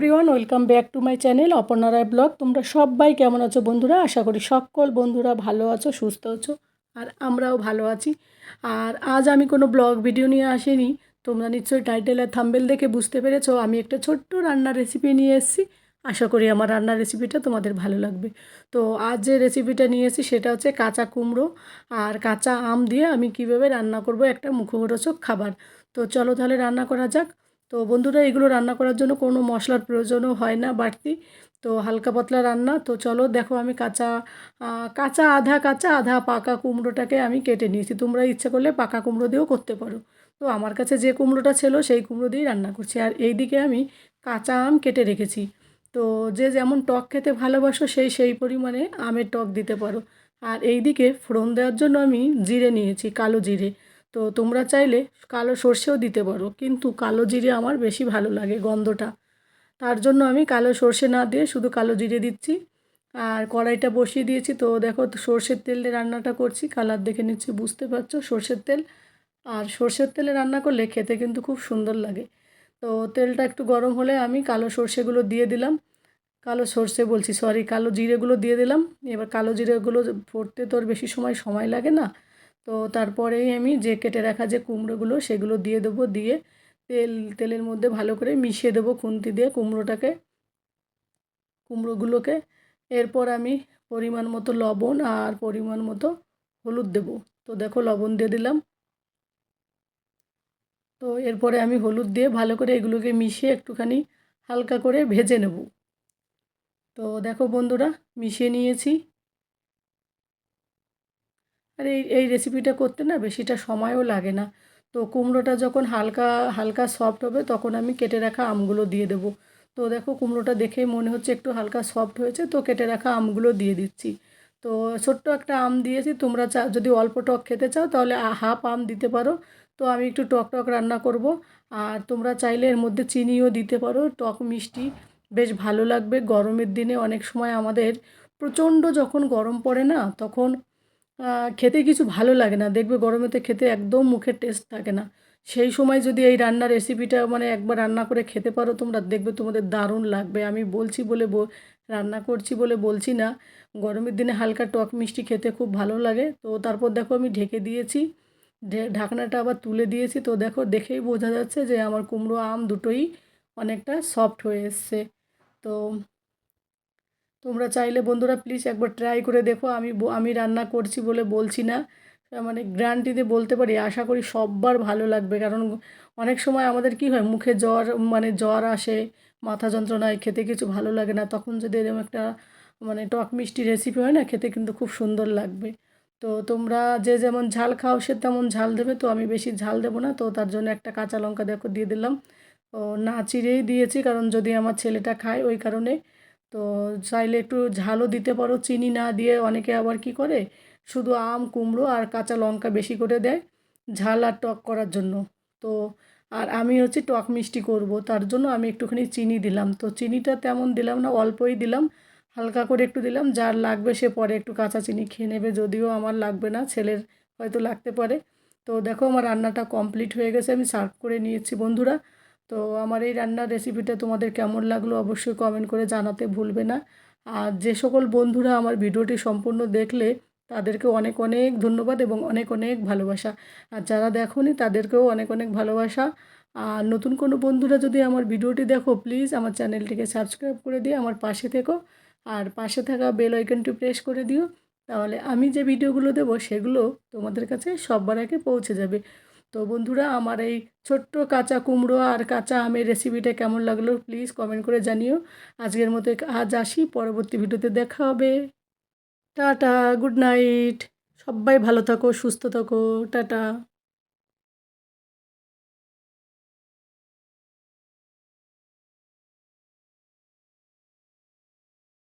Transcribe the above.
Everyone welcome back to my channel Aparna Roy blog তোমরা সবাই কেমন আছো বন্ধুরা? আশা করি সকল বন্ধুরা ভালো আছো, সুস্থ আছো, আর আমরাও ভালো আছি। আর আজ আমি কোনো ব্লগ ভিডিও নিয়ে আসিনি। তোমরা নিশ্চয়ই টাইটেল আর থাম্বেল দেখে বুঝতে পেরেছ, আমি একটা ছোট্ট রান্নার রেসিপি নিয়ে এসেছি। আশা করি আমার রান্নার রেসিপিটা তোমাদের ভালো লাগবে। তো আজ যে রেসিপিটা নিয়ে এসেছি, সেটা হচ্ছে কাঁচা কুমড়ো আর কাঁচা আম দিয়ে আমি কীভাবে রান্না করব একটা মুখরোচক খাবার। তো চলো তাহলে রান্না করা যাক। তো বন্ধুরা, এগুলো রান্না করার জন্য কোনো মশলার প্রয়োজনও হয় না বাড়তি। তো হালকা পাতলা রান্না। তো চলো দেখো আমি কাঁচা কাঁচা আধা কাঁচা আধা পাকা কুমড়োটাকে আমি কেটে নিয়েছি। তোমরা ইচ্ছা করলে পাকা কুমড়ো দিয়েও করতে পারো। তো আমার কাছে যে কুমড়োটা ছিল সেই কুমড়ো দিয়েই রান্না করছি। আর এই দিকে আমি কাঁচা আম কেটে রেখেছি। তো যে যেমন টক খেতে ভালোবাসো সেই সেই পরিমাণে আমের টক দিতে পারো। আর এই দিকে ফোড়ন দেওয়ার জন্য আমি জিরে নিয়েছি, কালো জিরে। তো তোমরা চাইলে কালো সর্ষেও দিতে পারো, কিন্তু কালো জিরে আমার বেশি ভালো লাগে গন্ধটা। তার জন্য আমি কালো সর্ষে না দিয়ে শুধু কালো জিরে দিচ্ছি। আর কড়াইটা বসিয়ে দিয়েছি তো দেখো সর্ষের তেলে রান্নাটা করছি, কালার দেখে নিচ্ছি, বুঝতে পারছ? সর্ষের তেল। আর সর্ষের তেলে রান্না করলে খেতে কিন্তু খুব সুন্দর লাগে। তো তেলটা একটু গরম হলে আমি কালো সর্ষেগুলো দিয়ে দিলাম। কালো সর্ষে বলছি সরি কালো জিরেগুলো দিয়ে দিলাম। এবার কালো জিরেগুলো পড়তে তো আর বেশি সময় সময় লাগে না। তো তারপরেই আমি যে কেটে রাখা যে কুমড়োগুলো সেগুলো দিয়ে দেবো, দিয়ে তেল, তেলের মধ্যে ভালো করে মিশিয়ে দেবো খুন্তি দিয়ে কুমড়োটাকে, কুমড়োগুলোকে। এরপর আমি পরিমাণ মতো লবণ আর পরিমাণ মতো হলুদ দেব। তো দেখো লবণ দিয়ে দিলাম। তো এরপরে আমি হলুদ দিয়ে ভালো করে এগুলোকে মিশিয়ে একটুখানি হালকা করে ভেজে নেব। তো দেখো বন্ধুরা, মিশিয়ে নিয়েছি। আর এই এই রেসিপিটা করতে না বেশিটা সময়ও লাগে না। তো কুমড়োটা যখন হালকা হালকা সফট হবে তখন আমি কেটে রাখা আমগুলো দিয়ে দেবো। তো দেখো কুমড়োটা দেখেই মনে হচ্ছে একটু হালকা সফট হয়েছে, তো কেটে রাখা আমগুলো দিয়ে দিচ্ছি। তো ছোট্ট একটা আম দিয়েছি, তোমরা চা, যদি অল্প টক খেতে চাও তাহলে হাফ আম দিতে পারো। তো আমি একটু টক টক রান্না করব। আর তোমরা চাইলে এর মধ্যে চিনিও দিতে পারো, টক মিষ্টি। বেশ ভালো লাগবে। গরমের দিনে অনেক সময় আমাদের প্রচণ্ড যখন গরম পড়ে না, তখন খেতে কিছু ভালো লাগে না। দেখবে গরমেতে খেতে একদম মুখের টেস্ট থাকে না। সেই সময় যদি এই রান্নার রেসিপিটা মানে একবার রান্না করে খেতে পারো তোমরা, দেখবে তোমাদের দারুণ লাগবে। আমি বলছি বলে রান্না করছি বলে বলছি না। গরমের দিনে হালকা টক মিষ্টি খেতে খুব ভালো লাগে। তো তারপর দেখো আমি ঢেকে দিয়েছি। ঢাকনাটা আবার তুলে দিয়েছি। তো দেখো, দেখেই বোঝা যাচ্ছে যে আমার কুমড়ো আম দুটোই অনেকটা সফট হয়ে এসছে। তো তোমরা চাইলে বন্ধুরা প্লিজ একবার ট্রাই করে দেখো। আমি আমি রান্না করছি বলে বলছি না। মানে গ্যারান্টি দিয়ে বলতে পারি, আশা করি সববার ভালো লাগবে। কারণ অনেক সময় আমাদের কি হয়, মুখে জ্বর মানে জ্বর আসে, মাথা যন্ত্রণায় খেতে কিছু ভালো লাগে না। তখন যদি এরকম একটা মানে টক মিষ্টি রেসিপি হয় না, খেতে কিন্তু খুব সুন্দর লাগবে। তো তোমরা যে যেমন ঝাল খাও, সে তেমন ঝাল দেবে। তো আমি বেশি ঝাল দেবো না। তো তার জন্য একটা কাঁচা লঙ্কা দেখো, দিয়ে দিলাম। ও না চিড়েই দিয়েছি, কারণ যদি আমার ছেলেটা খায়, ওই কারণে তো চাইলে একটু ঝালও দিতে পারো, চিনি না দিয়ে অনেকে আবার কি করে? শুধু আম, কুমড়ো আর কাঁচা লঙ্কা বেশি করে দেয় ঝাল আর টক করার জন্য। তো আর আমি হচ্ছে টক মিষ্টি করব, তার জন্য আমি একটুখানি চিনি দিলাম। তো চিনিটা তেমন দিলাম না, অল্পই দিলাম, হালকা করে একটু দিলাম, যার লাগবে সে পরে একটু কাঁচা চিনি খেয়ে নেবে, যদিও আমার লাগবে না, ছেলের হয়তো লাগতে পারে। তো দেখো আমার রান্নাটা কমপ্লিট হয়ে গেছে, আমি সার্ভ করে নিয়েছি বন্ধুরা। তো আমার এই রান্নার রেসিপিটা তোমাদের কেমন লাগল অবশ্যই কমেন্ট করে জানাতে ভুলবে না। আর যে সকল বন্ধুরা আমার ভিডিওটি সম্পূর্ণ দেখলে, তাদেরকে অনেক অনেক ধন্যবাদ এবং অনেক অনেক ভালোবাসা। আর যারা দেখোনি, তাদেরকেও অনেক অনেক ভালোবাসা। আর নতুন কোনো বন্ধুরা যদি আমার ভিডিওটি দেখো প্লিজ আমার চ্যানেলটিকে সাবস্ক্রাইব করে দিয়ে আমার পাশে থেকো। আর পাশে থাকা বেল আইকনটি প্রেস করে দিও। তাহলে আমি যে ভিডিওগুলো দেবো, সেগুলো তোমাদের কাছে সববার আগে পৌঁছে যাবে। তো বন্ধুরা, আমার এই ছোট্ট কাঁচা কুমড়ো আর কাঁচা আমের রেসিপিটা কেমন লাগল প্লিজ কমেন্ট করে জানিও। আজকের মতো আজ আসি, পরবর্তী ভিডিওতে দেখা হবে। টাটা গুড নাইট সবাই ভালো থাকো, সুস্থ থাকো। টাটা।